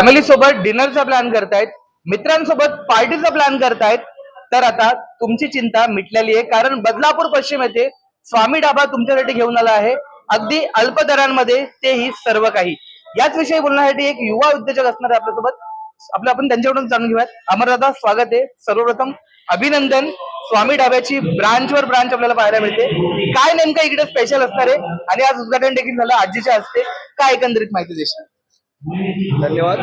Family सोबत डिनरचा plan करतायत मित्रांसोबत पार्टीचा प्लॅन करतायत तर आता तुमची चिंता मिटलेली आहे. कारण बदलापूर पश्चिम येथे स्वामी ढाबा तुमच्यासाठी घेऊन आला आहे. अगदी अल्प दरांमध्ये तेही सर्व काही. याच विषयी बोलण्यासाठी एक युवा उद्योजक असणार आहे आपल्यासोबत. आपलं आपण त्यांच्याकडून जाणून घेऊयात. अमरदादा स्वागत आहे. सर्वप्रथम अभिनंदन. स्वामी ढाब्याची ब्रांच वर ब्रांच आपल्याला पाहायला मिळते. काय नेमकं इकडे स्पेशल असणार आहे? आणि आज उद्घाटन देखील झालं. आजीच्या हस्ते काय एकंदरीत माहिती देशाल? धन्यवाद.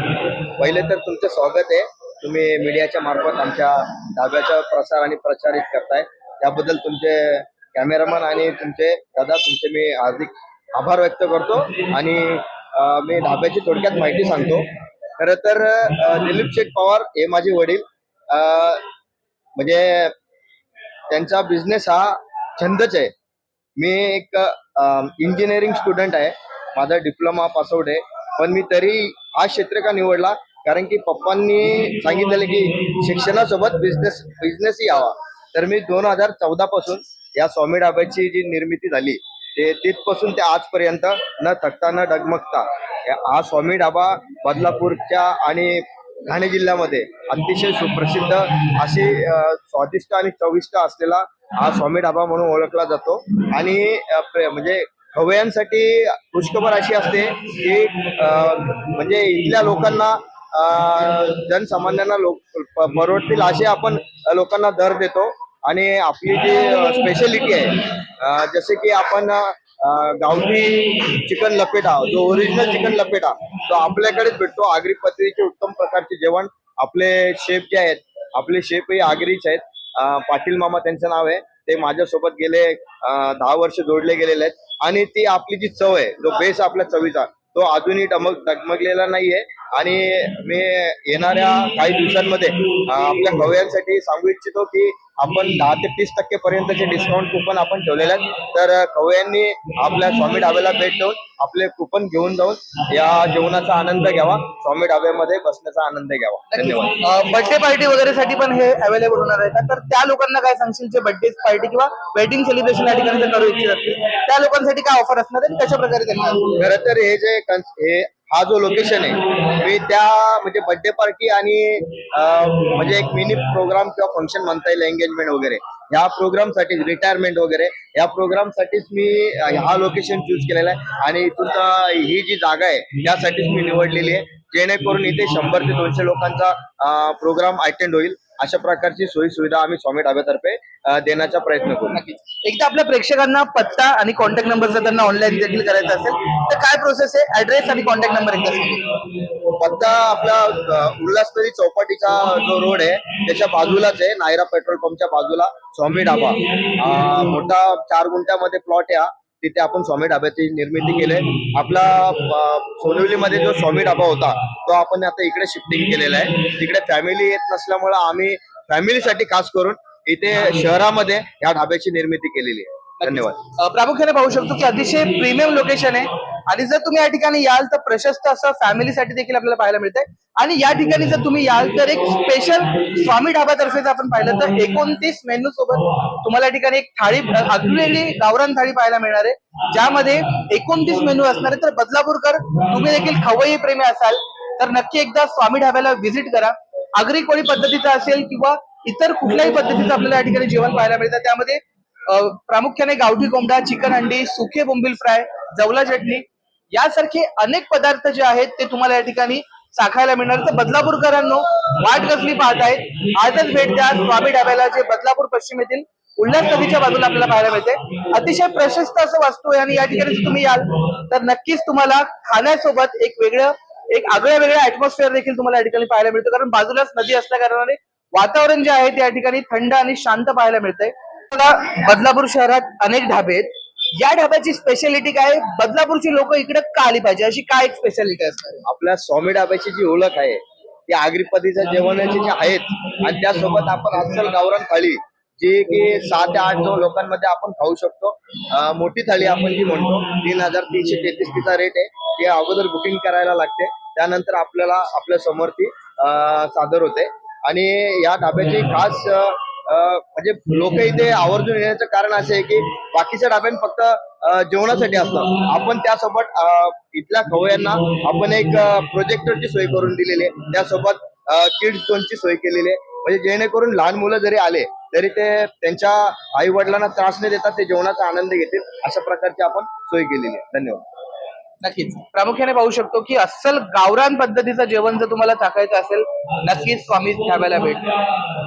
पहिले तर तुमचं स्वागत आहे. तुम्ही मीडियाच्या मार्फत आमच्या धाब्याचा प्रसार आणि प्रचारित करताय. त्याबद्दल तुमचे कॅमेरामन आणि तुमचे दादा तुमचे मी हार्दिक आभार व्यक्त करतो आणि मी धाब्याची थोडक्यात माहिती सांगतो. खरं तर दिलीप शेख पवार हे माझे वडील. म्हणजे त्यांचा बिझनेस हा छंदच आहे. मी एक इंजिनिअरिंग स्टुडंट आहे. माझा डिप्लोमा पासआउट आहे. पण मी तरी हा क्षेत्र का निवडला? कारण की पप्पांनी सांगितलेलं की शिक्षणासोबत बिझनेस बिझनेसही यावा. तर मी दोन हजार चौदा पासून या स्वामी डाब्याची जी निर्मिती झाली ते तिथपासून ते आजपर्यंत न थकता न डगमगता हा स्वामी डाबा बदलापूरच्या आणि ठाणे जिल्ह्यामध्ये अतिशय सुप्रसिद्ध अशी स्वादिष्ट आणि चविष्ट असलेला हा स्वामी डाबा म्हणून ओळखला जातो. आणि म्हणजे खवयांसाठी खुशखबर अशी असते की म्हणजे इथल्या लोकांना अ, जनसामान्यांना लोक परवडतील असे आपण लोकांना दर देतो. आणि आपली जी स्पेशालिटी आहे जसे की आपण गावठी चिकन लपेटा जो ओरिजिनल चिकन लपेटा तो आपल्याकडेच भेटतो. आगरी पत्रीचे उत्तम प्रकारचे जेवण आपले शेफ जे आहेत. आपले शेफ हे आगरीच आहेत. पाटील मामा त्यांचं नाव आहे. ते माझ्यासोबत गेले दहा वर्ष जोडले गेलेले आहेत. आणि ती आपली जी चव आहे जो बेस आपल्या चवीचा तो अजूनही डमक डगमगलेला नाहीये. आणि मी येणाऱ्या काही दिवसांमध्ये आपल्या गव्यांसाठी सांगू इच्छितो की आपण दहा ते तीस टक्के पर्यंतचे डिस्काउंट कुपन आपण ठेवलेले आहेत. तर अ, खवयांनी आपल्या स्वामी ढाब्याला भेट देऊन आपले कुपन घेऊन जाऊन या जेवणाचा आनंद घ्यावा स्वामी ढाब्यामध्ये बसण्याचा आनंद घ्यावा. धन्यवाद. बर्थडे पार्टी वगैरे साठी पण हे अवेलेबल होणार आहे का? तर त्या लोकांना काय सांगशील? जे बर्थडे पार्टी किंवा वेडिंग सेलिब्रेशन या ठिकाणी करू इच्छित असतील त्या लोकांसाठी काय ऑफर असणार आहे आणि कशा प्रकारे त्यांना? खरं तर हे जे हे हा जो लोकेशन आहे मी त्या म्हणजे बर्थडे पार्टी आणि म्हणजे एक मिनी प्रोग्राम किंवा फंक्शन म्हणता येईल एंगेजमेंट वगैरे. ह्या प्रोग्रामसाठी रिटायरमेंट वगैरे. या प्रोग्राम साठीच मी हा लोकेशन चूज केलेला आहे. आणि इथूनचा ही जी जागा आहे त्यासाठीच मी निवडलेली आहे. जेणेकरून इथे शंभर ते दोनशे लोकांचा प्रोग्राम अटेंड होईल. अशा प्रकारची सोयी सुविधा आम्ही स्वामी ढाब्यातर्फे अं, देण्याचा प्रयत्न करू. नक्कीच. एकदा आपल्या प्रेक्षकांना पत्ता आणि कॉन्टॅक्ट नंबर जर त्यांना ऑनलाईन देखील करायचा असेल तर काय प्रोसेस आहे? ऍड्रेस आणि कॉन्टॅक्ट नंबर एकदा. पत्ता आपला अ, उल्हासनदी चौपाटीचा जो रोड आहे त्याच्या बाजूलाच आहे नायरा पेट्रोल पंपच्या बाजूला स्वामी ढाबा. मोठा चार गुंठ्यामध्ये प्लॉट आहे तिथे आपण स्वामी ढाब्याची निर्मिती केली. आपला सोनवलीमध्ये जो स्वामी ढाबा होता तो आपण आता इकडे शिफ्टिंग केलेला आहे. तिकडे फॅमिली येत नसल्यामुळे आम्ही फॅमिलीसाठी खास करून इथे शहरामध्ये या ढाब्याची निर्मिती केलेली आहे. धन्यवाद. प्रामुख्याने पाहू शकतो की अतिशय प्रीमियम लोकेशन आहे. आणि जर तुम्ही या ठिकाणी याल तर प्रशस्त असं फॅमिलीसाठी देखील आपल्याला पाहायला मिळतंय. आणि या ठिकाणी जर तुम्ही याल तर एक स्पेशल स्वामी ढाब्यातर्फे जर आपण पाहिलं तर एकोणतीस मेनू सोबत तुम्हाला या ठिकाणी एक थाळी अगदी गावरान थाळी पाहायला मिळणार आहे. ज्यामध्ये एकोणतीस मेनू असणार आहे तर बदलापूरकर तुम्ही देखील खवई प्रेमी असाल तर नक्की एकदा स्वामी ढाब्याला व्हिजिट करा. आगरी कोळी पद्धतीचा असेल किंवा इतर कुठल्याही पद्धतीचं आपल्याला या ठिकाणी जेवण पाहायला मिळतं. त्यामध्ये प्रामुख्याने गावठी कोंबडा चिकन अंडी सुके बोंबील फ्राय जवला चटणी यासारखे अनेक पदार्थ जे आहेत ते तुम्हाला या ठिकाणी चाखायला मिळणार. तर बदलापूरकरांनो वाट कसली पाहतायत आजच भेट द्या. स्वामी ढाब्याला जे बदलापूर पश्चिम येथील उल्हास नदीच्या बाजूला आपल्याला पाहायला मिळते. अतिशय प्रशस्त असं वास्तू आहे आणि या ठिकाणी जर तुम्ही याल तर नक्कीच तुम्हाला खाण्यासोबत एक वेगळं एक आगळ्या वेगळ्या ऍटमॉस्फिअर देखील तुम्हाला या ठिकाणी पाहायला मिळतं. कारण बाजूलाच नदी असल्या कारणाने वातावरण जे आहे ते या ठिकाणी थंड आणि शांत पाहायला मिळतंय. बदलापूर शहरात अनेक ढाबे आहेत. या ढाब्याची स्पेशालिटी काय? बदलापूरची लोक इकडे का आली पाहिजे? अशी काय एक स्पेशालिटी असते आपल्या स्वामी ढाब्याची जी ओळख आहे ती आगरी जेवणाची जेवणाचे जे आहेत आणि त्यासोबत आपण अस्सल गावरान थाळी जी की सहा ते आठ नऊ लोकांमध्ये आपण खाऊ शकतो. मोठी थाळी आपण जी म्हणतो तीन हजार तीनशे तेहतीस तिचा रेट आहे. ती अगोदर बुकिंग करायला लागते. त्यानंतर आपल्याला आपल्यासमोर ती सादर होते. आणि या ढाब्याची खास म्हणजे लोक इथे आवर्जून येण्याचं कारण असं आहे की बाकीच्या डाब्यात फक्त जेवणासाठी असतात आपण त्यासोबत इथल्या खवयांना आपण एक प्रोजेक्टरची सोय करून दिलेली आहे. त्यासोबत किड्स झोनची सोय केलेली आहे. म्हणजे जेणेकरून लहान मुलं जरी आले तरी ते त्यांच्या आई वडिलांना त्रास न देता ते जेवणाचा आनंद घेतील अशा प्रकारची आपण सोय केलेली आहे. धन्यवाद. नक्कीच. प्रामुख्याने पाहू शकतो की अस्सल गावरान पद्धतीचं जेवण जर तुम्हाला चाकायचं असेल नक्कीच स्वामी ढाब्याला भेट